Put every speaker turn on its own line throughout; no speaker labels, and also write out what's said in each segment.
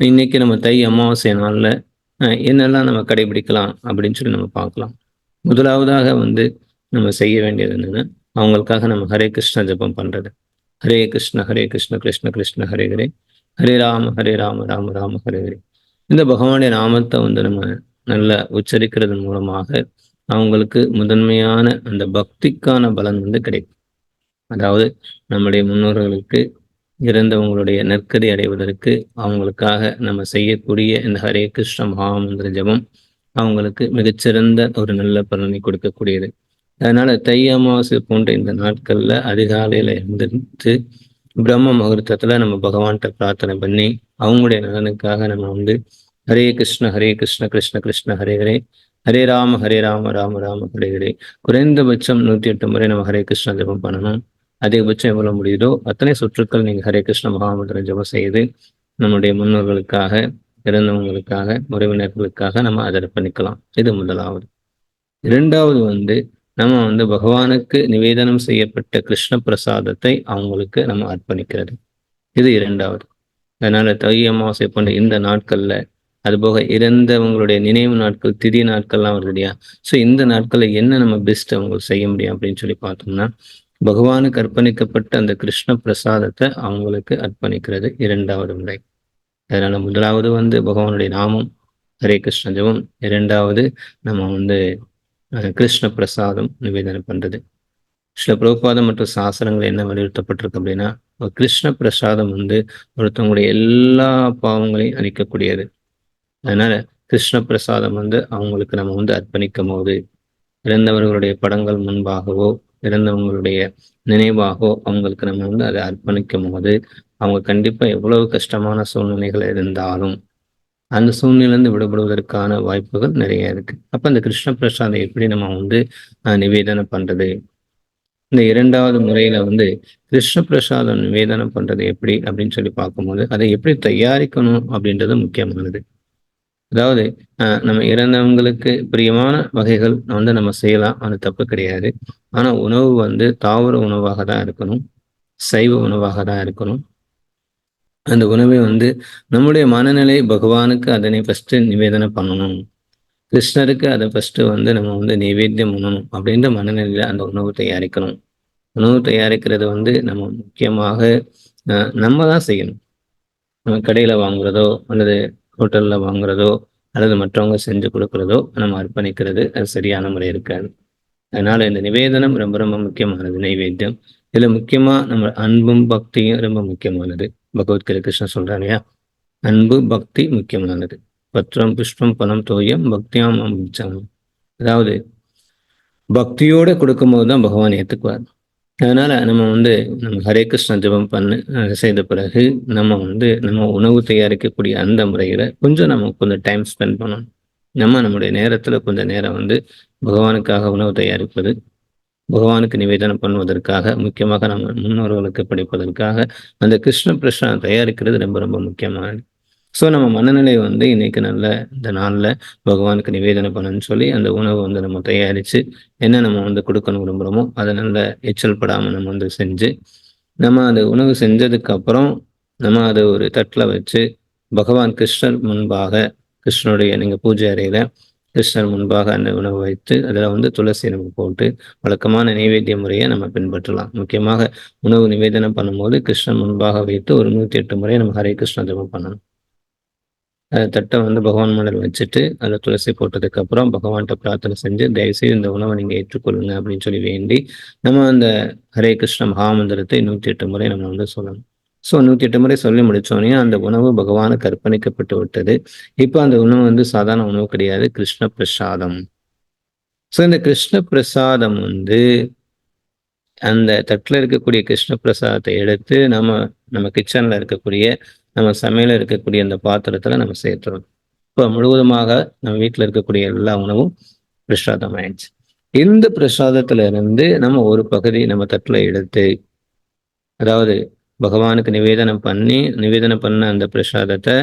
இன்னைக்கு நம்ம தை அமாவாசை நாளில் என்னெல்லாம் நம்ம கடைபிடிக்கலாம் அப்படின்னு சொல்லி நம்ம பார்க்கலாம். முதலாவதாக வந்து நம்ம செய்ய வேண்டியது என்னன்னா அவங்களுக்காக நம்ம ஹரே கிருஷ்ண ஜபம் பண்றது. ஹரே கிருஷ்ண ஹரே கிருஷ்ண கிருஷ்ண கிருஷ்ண ஹரே ஹரே. ஹரே ராம ஹரே ராம ராம ராம ஹரே ஹரே. இந்த பகவானுடைய நாமத்தை வந்து நம்ம நல்லா உச்சரிக்கிறதன் மூலமாக அவங்களுக்கு முதன்மையான அந்த பக்திக்கான பலன் வந்து கிடைக்கும். அதாவது நம்முடைய முன்னோர்களுக்கு இறந்தவங்களுடைய நெற்கதி அடைவதற்கு அவங்களுக்காக நம்ம செய்யக்கூடிய இந்த ஹரே கிருஷ்ண மகாமந்திர ஜபம் அவங்களுக்கு மிகச்சிறந்த ஒரு நல்ல பலனை கொடுக்கக்கூடியது. அதனால தை அமாவாசை போன்ற இந்த நாட்கள்ல அதிகாலையில எழுந்திருந்து பிரம்ம முகூர்த்தத்துல நம்ம பகவான்கிட்ட பிரார்த்தனை பண்ணி அவங்களுடைய நலனுக்காக நம்ம வந்து ஹரே கிருஷ்ண ஹரே கிருஷ்ண கிருஷ்ண கிருஷ்ண ஹரே ஹரே ஹரே ராம ஹரே ராம ராம ராம ஹரே ஹரே. குறைந்தபட்சம் நூத்தி எட்டு முறை நம்ம ஹரே கிருஷ்ண ஜபம் பண்ணணும். அதிகபட்சம் எவ்வளவு முடியுதோ அத்தனை சுற்றுக்கள் நீங்க ஹரே கிருஷ்ண மகாமந்திர ஜபம் செய்து நம்முடைய முன்னோர்களுக்காக இறந்தவங்களுக்காக உறவினர்களுக்காக நம்ம அதை அர்ப்பணிக்கலாம் இது முதலாவது. இரண்டாவது வந்து நம்ம வந்து பகவானுக்கு நிவேதனம் செய்யப்பட்ட கிருஷ்ண பிரசாதத்தை அவங்களுக்கு நம்ம அர்ப்பணிக்கிறது. இது இரண்டாவது. அதனால தை அமாவாசை போன்ற இந்த நாட்கள்ல அதுபோக இறந்தவங்களுடைய நினைவு நாட்கள் திதி நாட்கள்லாம் வருது இல்லையா? ஸோ இந்த நாட்கள்ல என்ன நம்ம பெஸ்ட் அவங்களுக்கு செய்ய முடியும் அப்படின்னு சொல்லி பார்த்தோம்னா பகவானுக்கு அர்ப்பணிக்கப்பட்ட அந்த கிருஷ்ண பிரசாதத்தை அவங்களுக்கு அர்ப்பணிக்கிறது இரண்டாவது முறை. அதனால முதலாவது வந்து பகவானுடைய நாமம் ஹரே கிருஷ்ண ஜபம். இரண்டாவது நம்ம வந்து கிருஷ்ண பிரசாதம் நிவேதனம் பண்றது. சில பிரபுபாதம் மற்றும் சாசனங்கள் என்ன வலியுறுத்தப்பட்டிருக்கு அப்படின்னா கிருஷ்ண பிரசாதம் வந்து ஒருத்தவங்களுடைய எல்லா பாவங்களையும் அழிக்கக்கூடியது. அதனால கிருஷ்ண பிரசாதம் வந்து அவங்களுக்கு நம்ம வந்து அர்ப்பணிக்கும் போது இறந்தவர்களுடைய படங்கள் முன்பாகவோ இறந்தவங்களுடைய நினைவாகோ அவங்களுக்கு நம்ம வந்து அதை அர்ப்பணிக்கும் போது அவங்க கண்டிப்பா எவ்வளவு கஷ்டமான சூழ்நிலைகள் இருந்தாலும் அந்த சூழ்நிலையிலிருந்து விடுபடுவதற்கான வாய்ப்புகள் நிறைய இருக்கு. அப்ப அந்த கிருஷ்ண பிரசாதம் எப்படி நம்ம வந்து நிவேதனம் பண்றது? இந்த இரண்டாவது முறையில வந்து கிருஷ்ண பிரசாதம் நிவேதனம் பண்றது எப்படி அப்படின்னு சொல்லி பார்க்கும்போது அதை எப்படி தயாரிக்கணும் அப்படின்றது முக்கியமானது. அதாவது நம்ம இறந்தவங்களுக்கு பிரியமான வகைகள் வந்து நம்ம செய்யலாம். அது தப்பு கிடையாது. ஆனா உணவு வந்து தாவர உணவாக தான் இருக்கணும். சைவ உணவாக தான் இருக்கணும். அந்த உணவை வந்து நம்முடைய மனநிலை பகவானுக்கு அதனை ஃபஸ்ட்டு நிவேதனை பண்ணணும். கிருஷ்ணருக்கு அதை ஃபஸ்ட்டு வந்து நம்ம வந்து நைவேத்தியம் பண்ணணும் அப்படின்ற மனநிலையில அந்த உணவு தயாரிக்கணும். உணவு தயாரிக்கிறது வந்து நம்ம முக்கியமாக நம்ம தான் செய்யணும். நம்ம கடையில வாங்குறதோ அல்லது ஹோட்டல்ல வாங்குறதோ அல்லது மற்றவங்க செஞ்சு கொடுக்குறதோ நம்ம அர்ப்பணிக்கிறது அது சரியான முறை இருக்காது. அதனால இந்த நிவேதனம் ரொம்ப ரொம்ப முக்கியமானது நைவேத்தியம். இதுல முக்கியமா நம்ம அன்பும் பக்தியும் ரொம்ப முக்கியமானது. பகவத்கீதை கிருஷ்ணன் சொல்றான் இல்லையா? அன்பு பக்தி முக்கியமானது. பத்திரம் புஷ்பம் பணம் தோயம் பக்தியாம் அதாவது பக்தியோட கொடுக்கும்போது தான் பகவான் ஏத்துக்குவார். அதனால நம்ம வந்து நம்ம ஹரே கிருஷ்ண ஜபம் பண்ணு செய்த பிறகு நம்ம வந்து நம்ம உணவு தயாரிக்கக்கூடிய அந்த முறையில கொஞ்சம் நம்ம கொஞ்சம் டைம் ஸ்பெண்ட் பண்ணணும். நம்ம நம்முடைய நேரத்துல கொஞ்சம் நேரம் வந்து பகவானுக்காக உணவு தயாரிப்பது பகவானுக்கு நிவேதனம் பண்ணுவதற்காக முக்கியமாக நம்ம முன்னோர்களுக்கு படிப்பதற்காக அந்த கிருஷ்ண பிரஷ்னம் தயாரிக்கிறது ரொம்ப ரொம்ப முக்கியமானது. ஸோ நம்ம மனநிலை வந்து இன்னைக்கு நல்ல இந்த நாளில் பகவானுக்கு நிவேதனை பண்ணணும்னு சொல்லி அந்த உணவை வந்து நம்ம தயாரித்து என்ன நம்ம வந்து கொடுக்கணும் விரும்புகிறோமோ அதை நல்ல எச்சல் படாமல் நம்ம வந்து செஞ்சு நம்ம அந்த உணவு செஞ்சதுக்கு அப்புறம் நம்ம அதை ஒரு தட்டில் வச்சு பகவான் கிருஷ்ணர் முன்பாக கிருஷ்ணனுடைய நீங்கள் பூஜை அறையில் கிருஷ்ணர் முன்பாக அந்த உணவு வைத்து அதில் வந்து துளசி நம்ம போட்டு வழக்கமான நைவேத்திய முறையை நம்ம பின்பற்றலாம். முக்கியமாக உணவு நிவேதனம் பண்ணும்போது கிருஷ்ணன் முன்பாக வைத்து ஒரு நூற்றி எட்டு முறையை நம்ம ஹரே கிருஷ்ண ஜபம் பண்ணணும். தட்டை வந்து பகவான் மலர் வச்சுட்டு அதில் துளசி போட்டதுக்கு அப்புறம் பகவான்கிட்ட பிரார்த்தனை செஞ்சு தயவுசெய்து இந்த உணவை நீங்கள் ஏற்றுக்கொள்ளுங்க அப்படின்னு சொல்லி வேண்டி நம்ம அந்த ஹரே கிருஷ்ண மகாமந்திரத்தை நூற்றி எட்டு முறை நம்ம வந்து சொல்லணும். ஸோ நூற்றி எட்டு முறை சொல்லி முடிச்சோடனே அந்த உணவு பகவானுக்கு அர்ப்பணிக்கப்பட்டு விட்டது. இப்போ அந்த உணவு வந்து சாதாரண உணவு கிடையாது கிருஷ்ண பிரசாதம். ஸோ இந்த கிருஷ்ண பிரசாதம் வந்து அந்த தட்டில் இருக்கக்கூடிய கிருஷ்ண பிரசாதத்தை எடுத்து நம்ம நம்ம கிச்சனில் இருக்கக்கூடிய நம்ம சமையல இருக்கக்கூடிய அந்த பாத்திரத்துல நம்ம சேர்த்துறோம். இப்போ முழுவதுமாக நம்ம வீட்டில் இருக்கக்கூடிய எல்லா உணவும் பிரசாதம் ஆயிடுச்சு. இந்த பிரசாதத்துல இருந்து நம்ம ஒரு பகுதி நம்ம தட்டுல எடுத்து அதாவது பகவானுக்கு நிவேதனம் பண்ணி நிவேதனம் பண்ண அந்த பிரசாதத்தை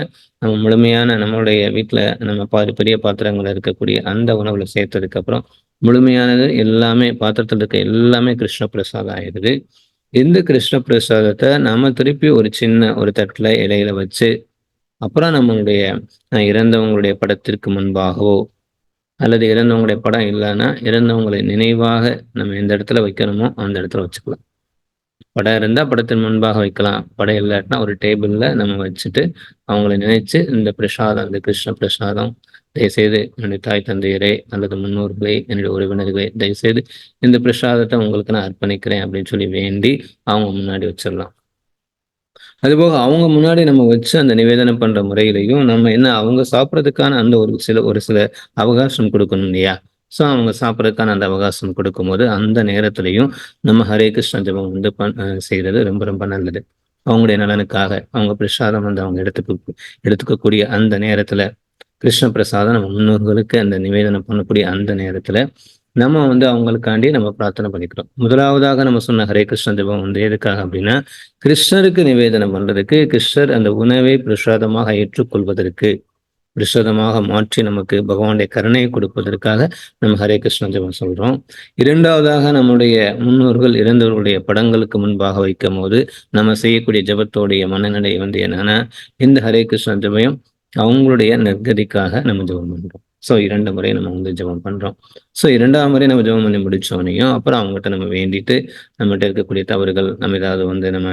நம்ம முழுமையான நம்மளுடைய வீட்டில் நம்ம பா பெரிய பாத்திரங்கள் இருக்கக்கூடிய அந்த உணவுல சேர்த்ததுக்கு அப்புறம் முழுமையானது எல்லாமே பாத்திரத்தில் இருக்க எல்லாமே கிருஷ்ண பிரசாதம் ஆயிடுது. இந்த கிருஷ்ண பிரசாதத்தை நாம திருப்பி ஒரு சின்ன ஒரு தட்டுல இலையில வச்சு அப்புறம் நம்மளுடைய இறந்தவங்களுடைய படத்திற்கு முன்பாகவோ அல்லது இறந்தவங்களுடைய படம் இல்லைன்னா இறந்தவங்களை நினைவாக நம்ம எந்த இடத்துல வைக்கணுமோ அந்த இடத்துல வச்சுக்கலாம். படம் இருந்தால் படத்தின் முன்பாக வைக்கலாம். படம் இல்லாட்டினா ஒரு டேபிளில் நம்ம வச்சுட்டு அவங்கள நினைச்சு இந்த பிரசாதம் இந்த கிருஷ்ண பிரசாதம் தயவுசெய்து என்னுடைய தாய் தந்தையரே அல்லது முன்னோர்களே என்னுடைய உறவினர்களே தயவுசெய்து இந்த பிரசாதத்தை உங்களுக்கு நான் அர்ப்பணிக்கிறேன் அப்படின்னு சொல்லி வேண்டி அவங்க முன்னாடி வச்சிடலாம். அதுபோக அவங்க முன்னாடி நம்ம வச்சு அந்த நிவேதனம் பண்ற முறையிலையும் நம்ம என்ன அவங்க சாப்பிட்றதுக்கான அந்த ஒரு சில ஒரு சில அவகாசம் கொடுக்கணும் இல்லையா? ஸோ அவங்க சாப்பிட்றதுக்கான அந்த அவகாசம் கொடுக்கும்போது அந்த நேரத்துலையும் நம்ம ஹரே கிருஷ்ண ஜபம் வந்து பண் செய்கிறது ரொம்ப ரொம்ப நல்லது. அவங்களுடைய நலனுக்காக அவங்க பிரசாதம் வந்து அவங்க எடுத்துக்க எடுத்துக்கக்கூடிய அந்த நேரத்துல கிருஷ்ண பிரசாதம் நம்ம முன்னோர்களுக்கு அந்த நிவேதனம் பண்ணக்கூடிய அந்த நேரத்துல நம்ம வந்து அவங்களுக்காண்டி நம்ம பிரார்த்தனை பண்ணிக்கிறோம். முதலாவதாக நம்ம சொன்ன ஹரே கிருஷ்ண ஜபம் வந்து எதுக்காக அப்படின்னா கிருஷ்ணருக்கு நிவேதனம் பண்றதுக்கு கிருஷ்ணர் அந்த உணவை பிரசாதமாக ஏற்றுக்கொள்வதற்கு பிரசாதமாக மாற்றி நமக்கு பகவானுடைய கருணையை கொடுப்பதற்காக நம்ம ஹரே கிருஷ்ண ஜபம் சொல்றோம். இரண்டாவதாக நம்முடைய முன்னோர்கள் இறந்தவர்களுடைய படங்களுக்கு முன்பாக வைக்கும் போது நம்ம செய்யக்கூடிய ஜபத்தோடைய மனநிலை வந்து என்னன்னா இந்த ஹரே கிருஷ்ண ஜபம் அவங்களுடைய நற்கதிக்காக நம்ம ஜபம் பண்றோம். ஸோ இரண்டு முறை நம்ம வந்து ஜபம் பண்றோம். ஸோ இரண்டாம் முறை நம்ம ஜபம் பண்ணி முடிச்சோனையும் அப்புறம் அவங்ககிட்ட நம்ம வேண்டிட்டு நம்மகிட்ட இருக்கக்கூடிய தவறுகள் நம்ம ஏதாவது வந்து நம்ம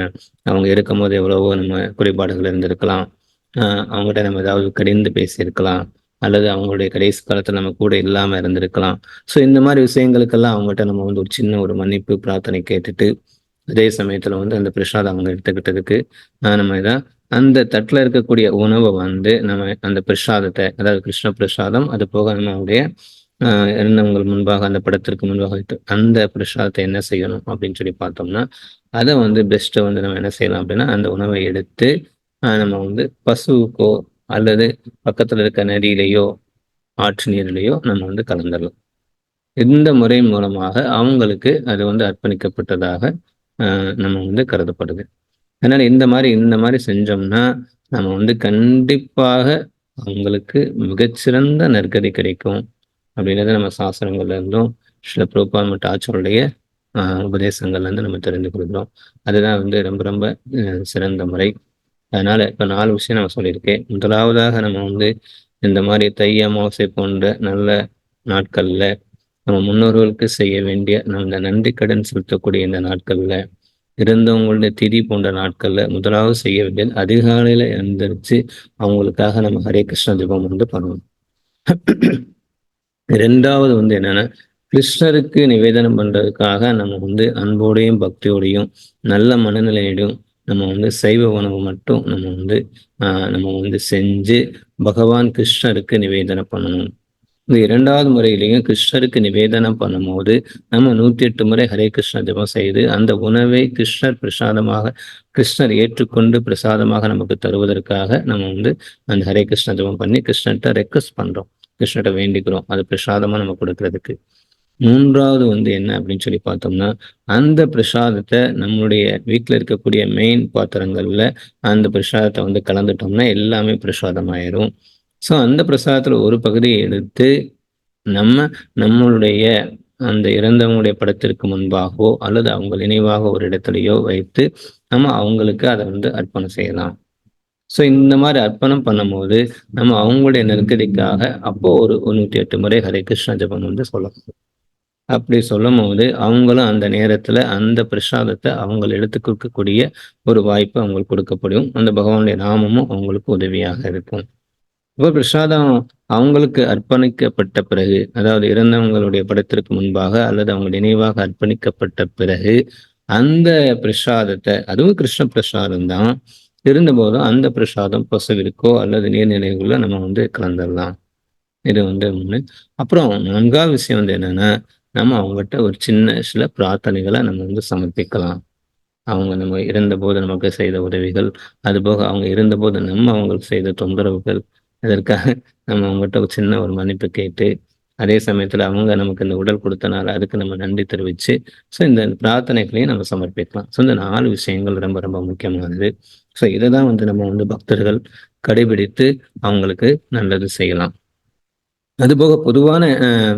அவங்க இருக்கும் போது எவ்வளவோ நம்ம குறைபாடுகள் இருந்திருக்கலாம். அவங்ககிட்ட நம்ம ஏதாவது கடிந்து பேசியிருக்கலாம். அல்லது அவங்களுடைய கடைசி காலத்தில் நம்ம கூட இல்லாமல் இருந்திருக்கலாம். ஸோ இந்த மாதிரி விஷயங்களுக்கெல்லாம் அவங்ககிட்ட நம்ம வந்து ஒரு சின்ன ஒரு மன்னிப்பு பிரார்த்தனை கேட்டுட்டு அதே சமயத்தில் வந்து அந்த பிரசாதம் அவங்க எடுத்துக்கிட்டதுக்கு நம்ம இதை அந்த தட்டில் இருக்கக்கூடிய உணவை வந்து நம்ம அந்த பிரசாதத்தை அதாவது கிருஷ்ண பிரசாதம் அது போக நம்மளுடைய இறந்தவங்கள் முன்பாக அந்த படத்திற்கு முன்பாக வைத்து அந்த பிரசாதத்தை என்ன செய்யணும் அப்படின்னு சொல்லி பார்த்தோம்னா அதை வந்து பெஸ்ட்டை வந்து நம்ம என்ன செய்யலாம் அப்படின்னா அந்த உணவை எடுத்து நம்ம வந்து பசுவுக்கோ அல்லது பக்கத்தில் இருக்க நதியிலேயோ ஆற்று நீரிலேயோ நம்ம வந்து கலந்துடலாம். இந்த முறை மூலமாக அவங்களுக்கு அது வந்து அர்ப்பணிக்கப்பட்டதாக நம்ம வந்து கருதப்படுது. அதனால இந்த மாதிரி இந்த மாதிரி செஞ்சோம்னா நம்ம வந்து கண்டிப்பாக அவங்களுக்கு மிகச்சிறந்த நற்கதி கிடைக்கும். அப்படின்றத நம்ம சாஸ்திரங்கள்ல இருந்தும் சில புரோபா ஆச்சருடைய உபதேசங்கள்ல இருந்து நம்ம தெரிந்து கொடுக்குறோம் அதுதான் வந்து ரொம்ப ரொம்ப சிறந்த முறை. அதனால இப்ப நாலு விஷயம் நம்ம சொல்லியிருக்கேன். முதலாவதாக நம்ம வந்து இந்த மாதிரி தை அமாவாசை போன்ற நல்ல நாட்கள்ல நம்ம முன்னோர்களுக்கு செய்ய வேண்டிய நம்ம நன்றி கடன் செலுத்தக்கூடிய இந்த நாட்கள்ல இருந்தவங்களுடைய திதி போன்ற நாட்கள்ல முதலாவது செய்ய வேண்டியது அதிகாலையில எழுந்திரிச்சு அவங்களுக்காக நம்ம ஹரே கிருஷ்ண ஜபம் வந்து பண்ணணும். ரெண்டாவது வந்து என்னன்னா கிருஷ்ணருக்கு நிவேதனம் பண்றதுக்காக நம்ம வந்து அன்போடையும் பக்தியோடையும் நல்ல மனநிலையோடையும் நம்ம வந்து சைவ உணவு மட்டும் நம்ம வந்து நம்ம வந்து செஞ்சு பகவான் கிருஷ்ணருக்கு நிவேதனம் பண்ணணும். இந்த இரண்டாவது முறையிலையும் கிருஷ்ணருக்கு நிவேதனம் பண்ணும்போது நம்ம நூத்தி எட்டு முறை ஹரே கிருஷ்ண ஜபம் செய்து அந்த உணவை கிருஷ்ணர் பிரசாதமாக கிருஷ்ணர் ஏற்றுக்கொண்டு பிரசாதமாக நமக்கு தருவதற்காக நம்ம வந்து அந்த ஹரே கிருஷ்ண ஜபம் பண்ணி கிருஷ்ணர்கிட்ட ரெக்வஸ்ட் பண்றோம். கிருஷ்ணர்கிட்ட வேண்டிக்கிறோம். அது பிரசாதமா நம்ம கொடுக்கறதுக்கு. மூன்றாவது வந்து என்ன அப்படின்னு சொல்லி பார்த்தோம்னா அந்த பிரசாதத்தை நம்மளுடைய வீட்டில் இருக்கக்கூடிய மெயின் பாத்திரங்கள்ல அந்த பிரசாதத்தை வந்து கலந்துட்டோம்னா எல்லாமே பிரசாதம் ஆயிரும் ஸோ அந்த பிரசாதத்தில் ஒரு பகுதியை எடுத்து நம்ம நம்மளுடைய அந்த இறந்தவங்களுடைய படத்திற்கு முன்பாகவோ அல்லது அவங்க நினைவாக ஒரு இடத்துலையோ வைத்து நம்ம அவங்களுக்கு அதை வந்து அர்ப்பணம் செய்யலாம். ஸோ இந்த மாதிரி அர்ப்பணம் பண்ணும்போது நம்ம அவங்களுடைய நெருக்கடிக்காக அப்போ ஒரு நூற்றி எட்டு முறை ஹரே கிருஷ்ண ஜபம் வந்து சொல்லணும் அப்படி சொல்லும் போது அவங்களும் அந்த நேரத்துல அந்த பிரசாதத்தை அவங்க எடுத்து கொடுக்கக்கூடிய ஒரு வாய்ப்பு அவங்களுக்கு கொடுக்கப்படும். அந்த பகவானுடைய நாமமும் அவங்களுக்கு உதவியாக இருக்கும். இப்போ பிரசாதம் அவங்களுக்கு அர்ப்பணிக்கப்பட்ட பிறகு அதாவது இறந்தவங்களுடைய படத்திற்கு முன்பாக அல்லது அவங்க நினைவாக அர்ப்பணிக்கப்பட்ட பிறகு அந்த பிரசாதத்தை அதுவும் கிருஷ்ண பிரசாதம் தான் இருந்தபோதும் அந்த பிரசாதம் பசுவிற்கோ அல்லது நீர்நிலைகளோ நம்ம வந்து கலந்துடலாம் இது வந்து ஒன்று அப்புறம் நான்காவது விஷயம் வந்து என்னன்னா நம்ம அவங்ககிட்ட ஒரு சின்ன சில பிரார்த்தனைகளை நம்ம வந்து சமர்ப்பிக்கலாம். அவங்க நம்ம இருந்தபோது நமக்கு செய்த உதவிகள் அதுபோக அவங்க இருந்தபோது நம்ம அவங்களுக்கு செய்த தொந்தரவுகள் அதற்காக நம்ம அவங்ககிட்ட ஒரு சின்ன ஒரு மன்னிப்பு கேட்டு அதே சமயத்துல அவங்க நமக்கு இந்த உடல் கொடுத்தனால அதுக்கு நம்ம நன்றி தெரிவிச்சு ஸோ இந்த பிரார்த்தனைகளையும் நம்ம சமர்ப்பிக்கலாம். ஸோ இந்த நாலு விஷயங்கள் ரொம்ப ரொம்ப முக்கியமானது. ஸோ இதை தான் வந்து நம்ம வந்து பக்தர்கள் கடைபிடித்து அவங்களுக்கு நல்லது செய்யலாம். அதுபோக பொதுவான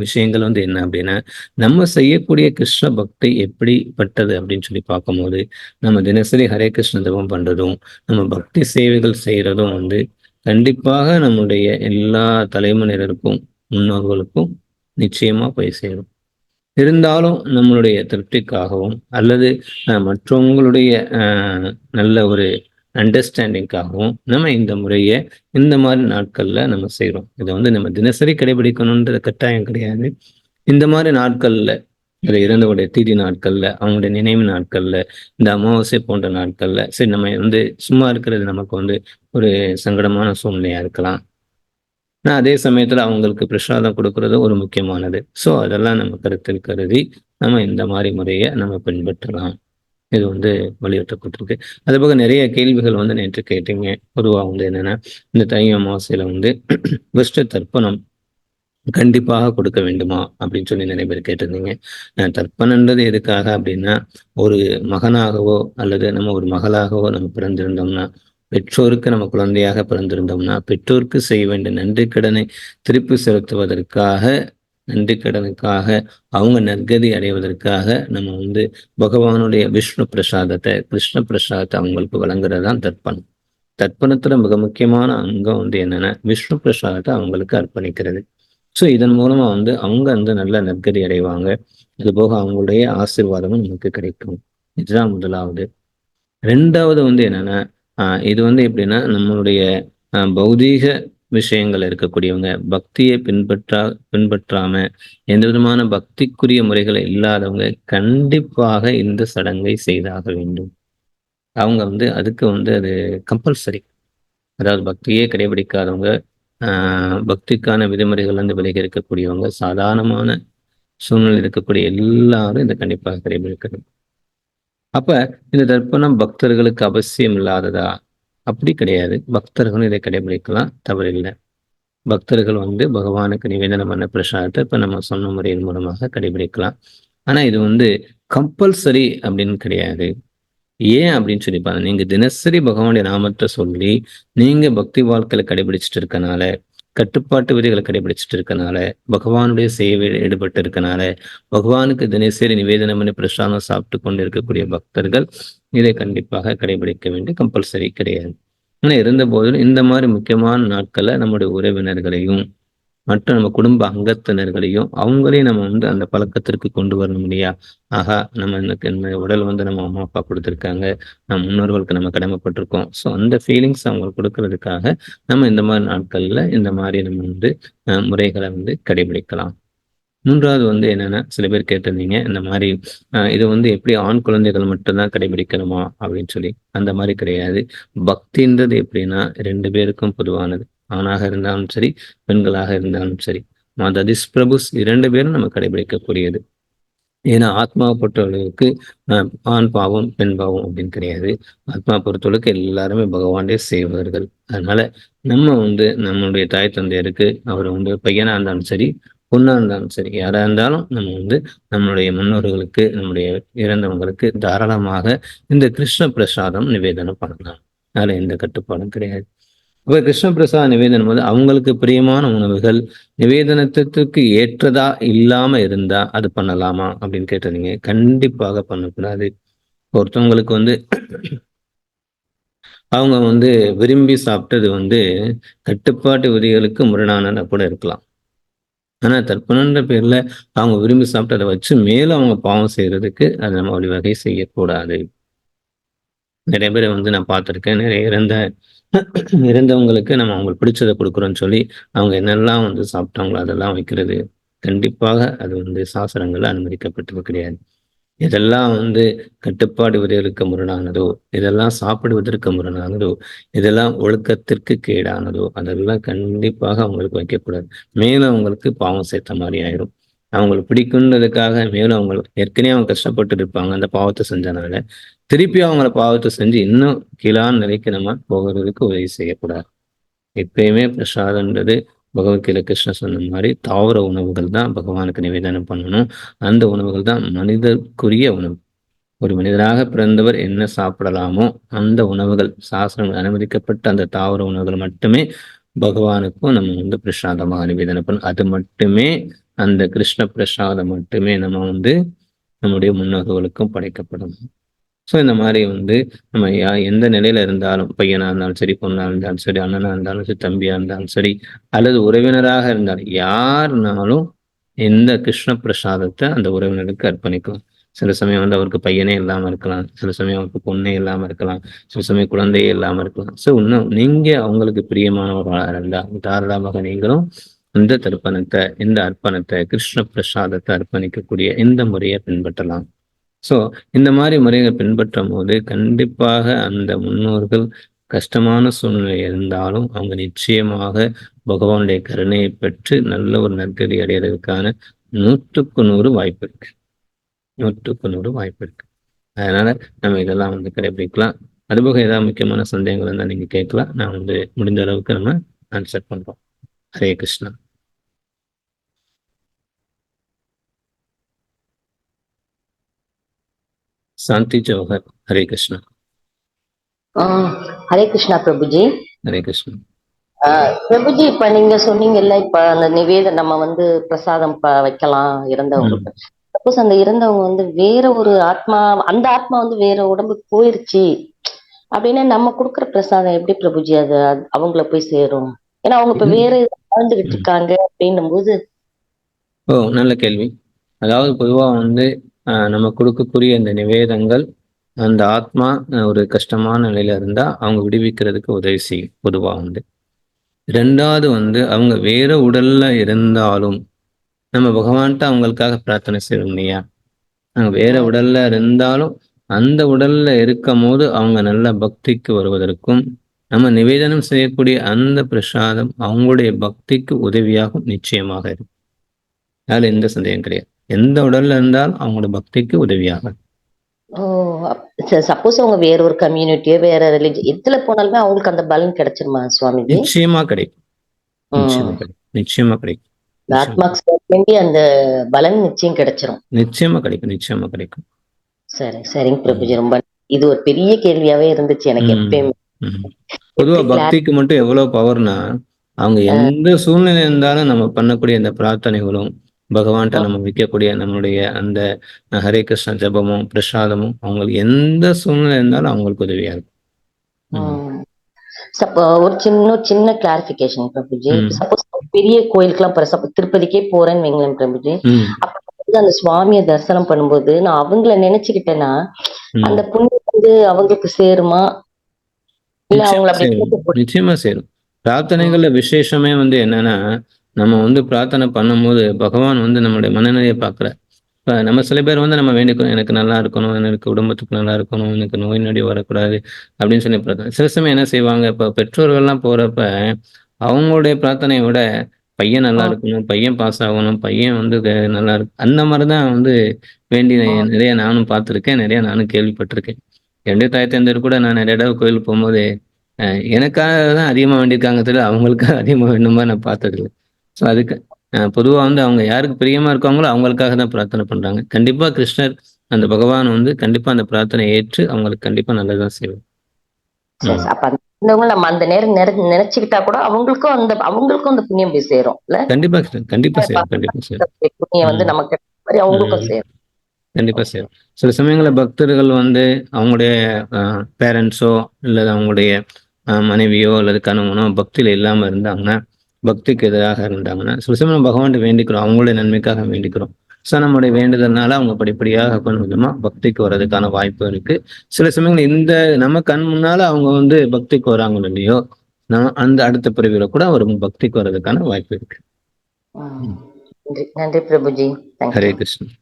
விஷயங்கள் வந்து என்ன அப்படின்னா நம்ம செய்யக்கூடிய கிருஷ்ண பக்தி எப்படிப்பட்டது அப்படின்னு சொல்லி பார்க்கும்போது நம்ம தினசரி ஹரே கிருஷ்ண தவம் பண்றதும் நம்ம பக்தி சேவைகள் செய்யறதும் வந்து கண்டிப்பாக நம்முடைய எல்லா தலைமுறையினருக்கும் முன்னோர்களுக்கும் நிச்சயமா போய் சேரும். இருந்தாலும் நம்மளுடைய திருப்திக்காகவும் அல்லது மற்றவங்களுடைய நல்ல ஒரு அண்டர்ஸ்டாண்டிங்காகவும் நம்ம இந்த முறையை இந்த மாதிரி நாட்கள்ல நம்ம செய்கிறோம் இதை வந்து நம்ம தினசரி கடைபிடிக்கணுன்ற கட்டாயம் கிடையாது. இந்த மாதிரி நாட்கள்ல இந்த இறந்தவுடைய தீதி நாட்கள்ல அவங்களுடைய நினைவு நாட்கள்ல இந்த அமாவாசை போன்ற நாட்கள்ல சரி நம்ம வந்து சும்மா இருக்கிறது நமக்கு வந்து ஒரு சங்கடமான சூழ்நிலையா இருக்கலாம். ஆனால் அதே சமயத்துல அவங்களுக்கு பிரசாதம் கொடுக்கறது ஒரு முக்கியமானது. ஸோ அதெல்லாம் நம்ம கருத்தில் கருதி நம்ம இந்த மாதிரி முறையை நம்ம பின்பற்றலாம். இது வந்து வலியுறுத்தப்பட்டிருக்கு. அது போக நிறைய கேள்விகள் வந்து நேற்று கேட்டீங்க. பொதுவாக வந்து என்னன்னா இந்த தை அமாவாசையில வந்து விஷ்ட தர்ப்பணம் கண்டிப்பாக கொடுக்க வேண்டுமா அப்படின்னு சொல்லி நிறைய பேர் கேட்டிருந்தீங்க. தர்ப்பணன்றது எதுக்காக அப்படின்னா ஒரு மகனாகவோ அல்லது நம்ம ஒரு மகளாகவோ நம்ம பிறந்திருந்தோம்னா பெற்றோருக்கு நம்ம குழந்தையாக பிறந்திருந்தோம்னா பெற்றோருக்கு செய்ய வேண்டிய நன்றி கடனை திருப்பி செலுத்துவதற்காக நன்றி கடனுக்காக அவங்க நற்கதி அடைவதற்காக நம்ம வந்து பகவானுடைய விஷ்ணு பிரசாதத்தை கிருஷ்ண பிரசாதத்தை அவங்களுக்கு வழங்குறது தான் தர்ப்பணம். தர்ப்பணத்துல மிக முக்கியமான அங்கம் வந்து என்னன்னா விஷ்ணு பிரசாதத்தை அவங்களுக்கு அர்ப்பணிக்கிறது. ஸோ இதன் மூலமா வந்து அவங்க வந்து நல்ல நற்கதி அடைவாங்க. அது போக அவங்களுடைய ஆசிர்வாதமும் நமக்கு கிடைக்கும். இதுதான் முதலாவது. ரெண்டாவது வந்து என்னன்னா இது வந்து எப்படின்னா நம்மளுடைய பௌதீக விஷயங்கள் இருக்கக்கூடியவங்க பக்தியை பின்பற்றா பின்பற்றாம எந்த விதமான பக்திக்குரிய முறைகளை இல்லாதவங்க கண்டிப்பாக இந்த சடங்கை செய்தாக வேண்டும். அவங்க வந்து அதுக்கு வந்து அது கம்பல்சரி அதாவது பக்தியே கடைபிடிக்காதவங்க பக்திக்கான விதிமுறைகள் வந்து விலகி இருக்கக்கூடியவங்க சாதாரணமான சூழ்நிலை இருக்கக்கூடிய எல்லாரும் இதை கண்டிப்பாக கடைபிடிக்கணும். அப்ப இந்த தர்ப்பணம் பக்தர்களுக்கு அவசியம் இல்லாததா? அப்படி கிடையாது. பக்தர்களும் இதை கடைபிடிக்கலாம் தவறில்லை. பக்தர்கள் வந்து பகவானுக்கு நிவேதனம் பண்ண பிரசாதத்தை இப்ப நம்ம சொன்ன முறையின் மூலமாக கடைபிடிக்கலாம். ஆனா இது வந்து கம்பல்சரி அப்படின்னு கிடையாது. ஏன் அப்படின்னு சொல்லி பாருங்க. நீங்க தினசரி பகவானுடைய நாமத்தை சொல்லி நீங்க பக்தி வாழ்க்கையில கடைபிடிச்சிட்டு இருக்கனால கட்டுப்பாட்டு விதிகளை கடைபிடிச்சிட்டு இருக்கனால பகவானுடைய சேவையில் ஈடுபட்டு இருக்கனால பகவானுக்கு தினசரி நிவேதனம் பண்ணி பிரசாதம் சாப்பிட்டு கொண்டு இருக்கக்கூடிய பக்தர்கள் இதை கண்டிப்பாக கடைபிடிக்க வேண்டிய கம்பல்சரி கிடையாது. ஆனால் இருந்த போதிலும் இந்த மாதிரி முக்கியமான நாட்களில் நம்முடைய உறவினர்களையும் மற்ற நம்ம குடும்ப அங்கத்தினர்களையும் அவங்களையும் நம்ம வந்து அந்த பழக்கத்திற்கு கொண்டு வரணும் இல்லையா? ஆகா நம்ம இந்த உடல் வந்து நம்ம அம்மா அப்பா கொடுத்துருக்காங்க. நம்ம முன்னோர்களுக்கு நம்ம கடமைப்பட்டிருக்கோம். ஸோ அந்த ஃபீலிங்ஸ் அவங்களுக்கு கொடுக்கறதுக்காக நம்ம இந்த மாதிரி நாட்கள்ல இந்த மாதிரி நம்ம வந்து முறைகளை வந்து கடைபிடிக்கலாம். மூன்றாவது வந்து என்னன்னா சில பேர் கேட்டிருந்தீங்க இந்த மாதிரி இது வந்து எப்படி ஆண் குழந்தைகள் மட்டும்தான் கடைபிடிக்கணுமா? அப்படின்னு சொல்லி. அந்த மாதிரி கிடையாது. பக்தின்றது எப்படின்னா ரெண்டு பேருக்கும் பொதுவானது. ஆணாக இருந்தாலும் சரி பெண்களாக இருந்தாலும் சரி. மததிஸ் பிரபுஸ் இரண்டு பேரும் நம்ம கடைபிடிக்கக்கூடியது. ஏன்னா ஆத்மாவை பொறுத்தவர்களுக்கு ஆண் பாவம் பெண் பாவம் அப்படின்னு கிடையாது. ஆத்மா பொறுத்தவளுக்கு எல்லாருமே பகவானே செய்வார்கள் அதனால நம்ம வந்து நம்மளுடைய தாய் தந்தையருக்கு அவர் வந்து பையனா இருந்தாலும் சரி பொண்ணா இருந்தாலும் சரி யாரா இருந்தாலும் நம்ம வந்து நம்மளுடைய முன்னோர்களுக்கு நம்முடைய இறந்தவங்களுக்கு தாராளமாக இந்த கிருஷ்ண பிரசாதம் நிவேதனம் பண்ணலாம். அதுல எந்த கட்டுப்பாடும் கிடையாது. இப்ப கிருஷ்ணபிரசாத் நிவேதனம் வந்து அவங்களுக்கு பிரியமான உணவுகள் நிவேதனத்துக்கு ஏற்றதா இல்லாம இருந்தா அது பண்ணலாமா அப்படின்னு கேட்டிருந்தீங்க. கண்டிப்பாக பண்ணக்கூடாது. ஒருத்தவங்களுக்கு வந்து அவங்க வந்து விரும்பி சாப்பிட்டது வந்து கட்டுப்பாட்டு விதிகளுக்கு முரணானதாக கூட இருக்கலாம். ஆனா தர்ப்பணன்ற பேர்ல அவங்க விரும்பி சாப்பிட்டதை வச்சு மேலும் அவங்க பாவம் செய்யறதுக்கு அதை நம்ம வழிவகை செய்யக்கூடாது. நிறைய பேரை வந்து நான் பார்த்துருக்கேன். நிறைய இறந்த இறந்தவங்களுக்கு நம்ம அவங்களுக்கு பிடிச்சதை கொடுக்குறோன்னு சொல்லி அவங்க என்னெல்லாம் வந்து சாப்பிட்டாங்களோ அதெல்லாம் வைக்கிறது. கண்டிப்பாக அது வந்து சாசனங்கள் அனுமதிக்கப்பட்டது கிடையாது. இதெல்லாம் வந்து கட்டுப்பாடு விரைவுக்கு முரணானதோ இதெல்லாம் சாப்பிடுவதற்கு முரணானதோ இதெல்லாம் ஒழுக்கத்திற்கு கேடானதோ அதெல்லாம் கண்டிப்பாக அவங்களுக்கு வைக்கக்கூடாது. மேலும் அவங்களுக்கு பாவம் சேர்த்த மாதிரி ஆயிரும். அவங்களுக்கு பிடிக்குன்றதுக்காக மேலும் அவங்க ஏற்கனவே அவங்க கஷ்டப்பட்டு இருப்பாங்க. அந்த பாவத்தை செஞ்சனால திருப்பி அவங்கள பாவத்தை செஞ்சு இன்னும் கீழான நிலைக்கு நம்ம போகிறதுக்கு உதவி செய்யக்கூடாது. எப்பயுமே பிரசாதன்றது பகவத்கீதை கிருஷ்ண சொன்ன மாதிரி தாவர உணவுகள் தான் பகவானுக்கு நிவேதனம் பண்ணணும். அந்த உணவுகள் தான் மனிதர்க்குரிய உணவு. ஒரு மனிதராக பிறந்தவர் என்ன சாப்பிடலாமோ அந்த உணவுகள் சாசனம் அனுமதிக்கப்பட்ட அந்த தாவர உணவுகள் மட்டுமே பகவானுக்கும் நம்ம வந்து பிரசாதமாக நிவேதனம் பண்ணணும். அது மட்டுமே அந்த கிருஷ்ண பிரசாதம் மட்டுமே நம்ம வந்து நம்முடைய முன்னோர்களுக்கும் படைக்கப்படும். ஸோ இந்த மாதிரி வந்து நம்ம எந்த நிலையில இருந்தாலும் பையனா இருந்தாலும் சரி பொண்ணா இருந்தாலும் சரி அண்ணனா இருந்தாலும் சரி தம்பியா இருந்தாலும் சரி அல்லது உறவினராக இருந்தாலும் யாருனாலும் எந்த கிருஷ்ண பிரசாதத்தை அந்த உறவினருக்கு அர்ப்பணிக்கும். சில சமயம் வந்து அவருக்கு பையனே இல்லாம இருக்கலாம் சில சமயம் அவருக்கு பொண்ணே இல்லாம இருக்கலாம் சில சமயம் குழந்தையே இல்லாம இருக்கலாம். ஸோ இன்னும் நீங்க அவங்களுக்கு பிரியமானவர்களாக இருந்தா தாராளமாக நீங்களும் இந்த தர்ப்பணத்தை இந்த அர்ப்பணத்தை கிருஷ்ண பிரசாதத்தை அர்ப்பணிக்கக்கூடிய இந்த முறையை பின்பற்றலாம். ஸோ இந்த மாதிரி முறைகளை பின்பற்றும் போது கண்டிப்பாக அந்த முன்னோர்கள் கஷ்டமான சூழ்நிலை இருந்தாலும் அவங்க நிச்சயமாக பகவானுடைய கருணையை பெற்று நல்ல ஒரு நற்கதி அடையிறதுக்கான நூற்றுக்கு நூறு வாய்ப்பு இருக்கு. நூற்றுக்கு நூறு வாய்ப்பு இருக்கு. அதனால நம்ம இதெல்லாம் வந்து கடைபிடிக்கலாம் அதுபோக ஏதாவது முக்கியமான சந்தேகங்கள் இருந்தால் நீங்க கேட்கலாம். நான் வந்து முடிஞ்ச அளவுக்கு நம்ம ஆன்சர் பண்றோம். ஹரே கிருஷ்ணா. சாந்தி ஜவஹர் ஹரே கிருஷ்ணா.
ஹரே கிருஷ்ணா பிரபுஜி.
ஹரே கிருஷ்ணா.
பிரபுஜி இப்ப நீங்க சொன்னீங்கல்ல இப்ப அந்த நிவேதம் நம்ம வந்து பிரசாதம் வைக்கலாம் இறந்தவங்களுக்கு. சப்போஸ் அந்த இறந்தவங்க வந்து வேற ஒரு ஆத்மா அந்த ஆத்மா வந்து வேற உடம்புக்கு போயிருச்சு அப்படின்னா நம்ம கொடுக்குற பிரசாதம் எப்படி பிரபுஜி அது அவங்கள போய் சேரும்? ஏன்னா அவங்க இப்ப வேற வாழ்ந்துகிட்டு இருக்காங்க அப்படின்னும் போது
ஓ நல்ல கேள்வி. அதாவது பொதுவாக வந்து நம்ம கொடுக்கக்கூடிய இந்த நிவேதங்கள் அந்த ஆத்மா ஒரு கஷ்டமான நிலையில இருந்தா அவங்க விடுவிக்கிறதுக்கு உதவி செய்யும் பொதுவாக வந்து. ரெண்டாவது வந்து அவங்க வேற உடல்ல இருந்தாலும் நம்ம பகவான்கிட்ட அவங்களுக்காக பிரார்த்தனை செய்யணும் இல்லையா? அவங்க வேற உடல்ல இருந்தாலும் அந்த உடல்ல இருக்கும் போது அவங்க நல்ல பக்திக்கு வருவதற்கும் நம்ம நிவேதனம் செய்யக்கூடிய அந்த பிரசாதம் அவங்களுடைய பக்திக்கு உதவியாகும் நிச்சயமாக இருக்கும். அதில் எந்த சந்தேகம் கிடையாது. எந்த உடல்ல இருந்தாலும் அவங்களோட பக்திக்கு உதவியாகும்
ஓ சப்போஸ் அவங்க வேற ஒரு கம்யூனிட்டியோ வேற ரிலிஜன் எதுல போனாலுமே அவங்களுக்கு அந்த பலன் கிடைச்சிருமா சுவாமிஜி?
நிச்சயமா கிடைக்கும். நிச்சயமா கிடைக்கும். நிச்சயமா கிடைக்கும்.
இந்த ஆத்மாக்கு வேண்டி அந்த பலன் நிச்சயம் கிடைச்சிரும்.
நிச்சயமா கிடைக்கும். நிச்சயமா கிடைக்கும்.
சரி சரிங்க பிரபுஜி. ரொம்ப இது ஒரு பெரிய கேள்வியாவே இருந்துச்சு எனக்கு. எப்பயுமே.
பொதுவா பக்திக்கு மட்டும் எவ்வளவு பவர்னா அவங்க எந்த சூழ்நிலை இருந்தாலும் நம்ம பண்ணக்கூடிய இந்த பிரார்த்தனைகளும் பகவான்கிட்ட நம்ம வைக்கக்கூடிய நம்மளுடைய அந்த ஹரே கிருஷ்ண ஜபமும் பிரசாதமும் அவங்களுக்கு எந்த சூழ்நிலை இருந்தாலும் அவங்களுக்கு உதவியா இருக்கும்.
ஒரு சின்ன சின்ன கிளாரிபிகேஷன் பிரபுஜி. சப்போஸ் பெரிய கோயிலுக்குலாம் போற திருப்பதிக்கே போறேன்னு வைங்களேன் பிரபுஜி. அப்ப அந்த சுவாமியை தரிசனம் பண்ணும்போது நான் அவங்கள நினைச்சுக்கிட்டேன்னா. அந்த புண்ணியம் வந்து அவங்களுக்கு சேருமா? இல்ல அவங்கள
நிச்சயமா சேரும். பிரார்த்தனைகள்ல விசேஷமே வந்து என்னன்னா நம்ம வந்து பிரார்த்தனை பண்ணும்போது பகவான் வந்து நம்மளுடைய மனநிலையை பார்க்கிறார் இப்ப நம்ம சில பேர் வந்து நம்ம வேண்டிக்கணும் எனக்கு நல்லா இருக்கணும் எனக்கு குடும்பத்துக்கு நல்லா இருக்கணும் எனக்கு நோய் நொடி வரக்கூடாது அப்படின்னு சொல்லி பிரார்த்தனை. சில சமயம் என்ன செய்வாங்க இப்ப பெற்றோர்கள்லாம் போறப்ப அவங்களுடைய பிரார்த்தனையை விட பையன் நல்லா. இருக்கணும் பையன் பாஸ் ஆகணும் பையன் வந்து நல்லா இருக்கு. அந்த மாதிரிதான் வந்து வேண்டி
ஆ.
நிறைய நானும் பார்த்திருக்கேன் நிறைய நானும் கேள்விப்பட்டிருக்கேன். ரெண்டு தாயத்தந்தர் கூட நான் நிறைய தடவை கோயிலுக்கு போகும்போது எனக்காக தான் அதிகமா வேண்டியிருக்காங்க தெரியல அவங்களுக்காக அதிகமா வேணுமா நான் பார்த்ததில்லை. ஸோ அதுக்கு அஹ், பொதுவா வந்து அவங்க யாருக்கு பிரியமா இருக்காங்களோ அவங்களுக்காக தான் பிரார்த்தனை பண்றாங்க. கண்டிப்பா கிருஷ்ணர் அந்த பகவான் வந்து கண்டிப்பா அந்த பிரார்த்தனை ஏற்று அவங்களுக்கு கண்டிப்பா நல்லதுதான் செய்வார்.
நம்ம அந்த நேரம் நினை- நினைச்சுக்கிட்டா கூட அவங்களுக்கும் அந்த அவங்களுக்கும் அந்த புண்ணியம் போய் சேரும்
கண்டிப்பா கண்டிப்பா கண்டிப்பா
புண்ணியம் வந்து. நமக்கு மாதிரி அவங்களுக்கும். சேரும்.
கண்டிப்பா செய்யும் சில சமயங்களில் பக்தர்கள் வந்து அவங்களுடைய பேரண்ட்ஸோ அல்லது அவங்களுடைய மனைவியோ அல்லது கணவனோ பக்தியில இல்லாம இருந்தாங்கன்னா பக்திக்கு எதிராக இருந்தாங்கன்னா சில சமயம் நம்ம பகவான்கிட்ட வேண்டிக்கிறோம் அவங்களுடைய நன்மைக்காக வேண்டிக்கிறோம். ஸோ நம்மளுடைய வேண்டுதல்னால அவங்க படிப்படியாக கொஞ்சம் கொஞ்சமா பக்திக்கு வர்றதுக்கான வாய்ப்பு இருக்கு. சில சமயங்கள் இந்த நம்ம கண் முன்னால அவங்க வந்து பக்திக்கு வராங்க இல்லையோ நம்ம அந்த அடுத்த பிரிவில கூட ஒரு பக்திக்கு வர்றதுக்கான வாய்ப்பு இருக்கு.
நன்றி. பிரபுஜி.
ஹரே கிருஷ்ணன்